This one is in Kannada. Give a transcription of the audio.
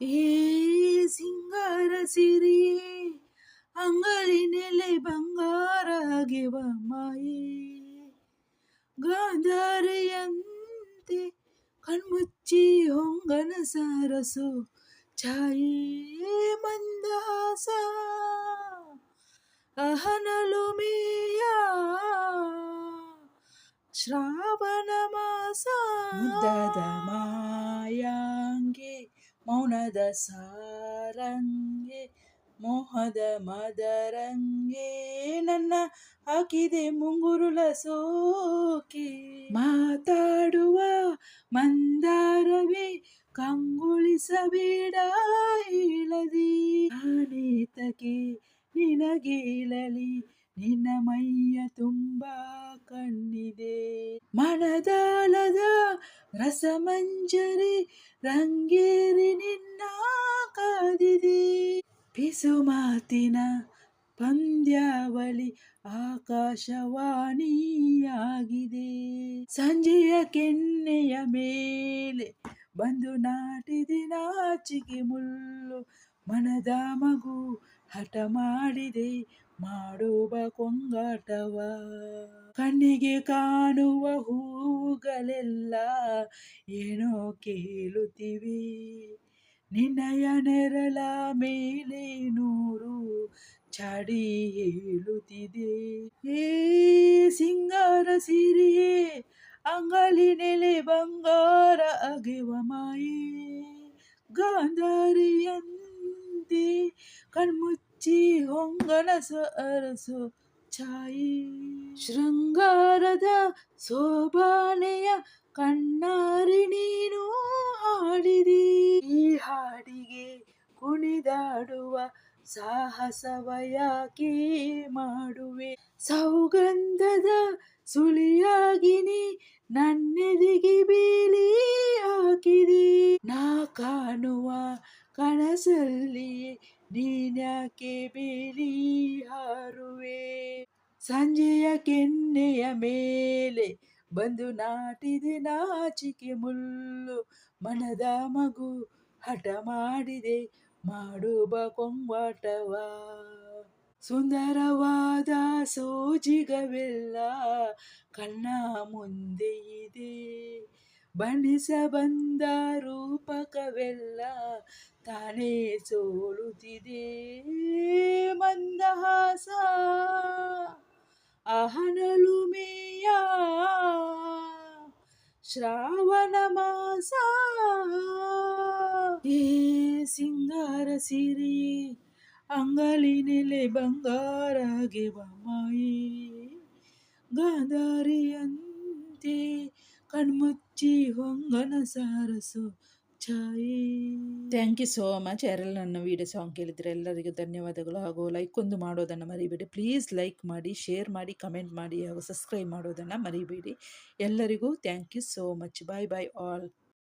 ಏ ಸಿಂಗಾರ ಸಿರಿಯೇ ಅಂಗಲಿ ನೆಲೆ ಬಂಗಾರಾಗಿವ ಮಾಯೇ ಗಾಂಧಾರಿಯಂತೆ ಕಣ್ಮುಚ್ಚಿ ಹೊಂಗನ ಸರಸು ಛಾಯೇ ಮಂದಹಾಸ ಅಹನಲು ಮೇಯ ಶ್ರಾವಣ ಮಾಸ ಮುದ್ದದ ಮಾಯಾಂಗೆ ಮೌನದ ಸಾರಂಗೆ, ಮೋಹದ ಮದರಂಗೆ ನನ್ನ ಹಾಕಿದೆ ಮುಂಗುರುಳ ಸೋಕೆ. ಮಾತಾಡುವ ಮಂದಾರವೇ, ಕಂಗೊಳಿಸಬೇಡ ಇಳದಿ ಆನೇತಕೆ ನಿನಗೇಳಲಿ, ನಿನ್ನ ಮೈಯ ತುಂಬ ಕಣ್ಣಿದೆ. ಮನದಾಳದ ರಸಮಂಜರಿ ರಂಗೇರಿ ನಿನ್ನ ಕಾದಿದೆ ಪಿಸು ಮಾತಿನ ಪಂದ್ಯಾವಳಿ ಆಕಾಶವಾಣಿಯಾಗಿದೆ. ಸಂಜೆಯ ಕೆನ್ನೆಯ ಮೇಲೆ ಬಂದು ನಾಟಿದೆ ನಾಚಿಗೆ ಮುಳ್ಳು ಮನದ ಮಗು ಹಠ ಮಾಡಿದೆ, ಮಾಡುವ ಕೊಂಗಾಟವ. ಕಣ್ಣಿಗೆ ಕಾಣುವ ಹೂಗಳೆಲ್ಲ ಏನೋ ಕೇಳುತ್ತಿವೆ. ನಿನ್ನಯ ನೆರಳ ಮೇಲೆ ನೂರು ಚಾಡಿ ಹೇಳುತ್ತಿದೆ ಏ ಸಿಂಗಾರ ಸಿರಿಯೇ, ಅಂಗಲಿ ನೆಲೆ ಬಂಗಾರ ಅಗೆವ ಮಾಯೆ. ಗಾಂಧಾರಿಯಂತೆ ಕಣ್ಮುಚ್ಚಿ ಹೊಂಗನಸ ಅರಸು ಛಾಯಿ. ಶೃಂಗಾರದ ಸೋಬಾನೆಯ ಕಣ್ಣಾರಿ ಸಾಹಸವ ಯಾಕೆ ಮಾಡುವೆ. ಸೌಗಂಧದ ಸುಳಿಯಾಗಿನಿ ನನ್ನೆದಿಗೆ ಬೀಳಿ ಹಾಕಿದೆ. ನಾ ಕಾಣುವ ಕನಸಲ್ಲಿ ನೀನ್ಯಾಕೆ ಬೀಳಿ ಹಾರುವೆ? ಸಂಜೆಯ ಕೆನ್ನೆಯ ಮೇಲೆ ಬಂದು ನಾಟಿದೆ ನಾಚಿಕೆ ಮುಳ್ಳು. ಮನದ ಮಗು ಹಠ ಮಾಡಿದೆ ಮಾಡುವ ಕೊಂಬಾಟವ. ಸುಂದರವಾದ ಸೋಜಿಗವೆಲ್ಲ ಕಣ್ಣ ಮುಂದೆ ಇದೆ. ಬಣ್ಣಿಸ ಬಂದ ರೂಪಕವೆಲ್ಲ ತಾನೇ ಸೋಲುತ್ತಿದೆ. ಮಂದಹಾಸ ಅಹನಲುಮೆಯ, ಶ್ರಾವಣ ಮಾಸ. ಏ ಸಿಂಗಾರ ಸಿರಿ, ಅಂಗಲಿ ನೆಲೆ ಬಂಗಾರಾಗಿವ ಮಾಯೇ ಗಾಂಧಾರಿಯಂತೆ ಕಣ್ಮುಚ್ಚಿ ಹೊಂಗನ ಸಾರಸು ಛಾಯೆ. ಥ್ಯಾಂಕ್ ಯು ಸೋ ಮಚ್ ಯಾರೆಲ್ಲ ನನ್ನ ವಿಡಿಯೋ ಸಾಂಗ್ ಕೇಳಿದರೆ ಎಲ್ಲರಿಗೂ ಧನ್ಯವಾದಗಳು ಹಾಗೂ ಲೈಕ್ ಒಂದು ಮಾಡೋದನ್ನು ಮರಿಬೇಡಿ. ಪ್ಲೀಸ್ ಲೈಕ್ ಮಾಡಿ ಶೇರ್ ಮಾಡಿ ಕಮೆಂಟ್ ಮಾಡಿ ಹಾಗೂ ಸಬ್ಸ್ಕ್ರೈಬ್ ಮಾಡೋದನ್ನು ಮರಿಬೇಡಿ. ಎಲ್ಲರಿಗೂ thank you so much bye bye all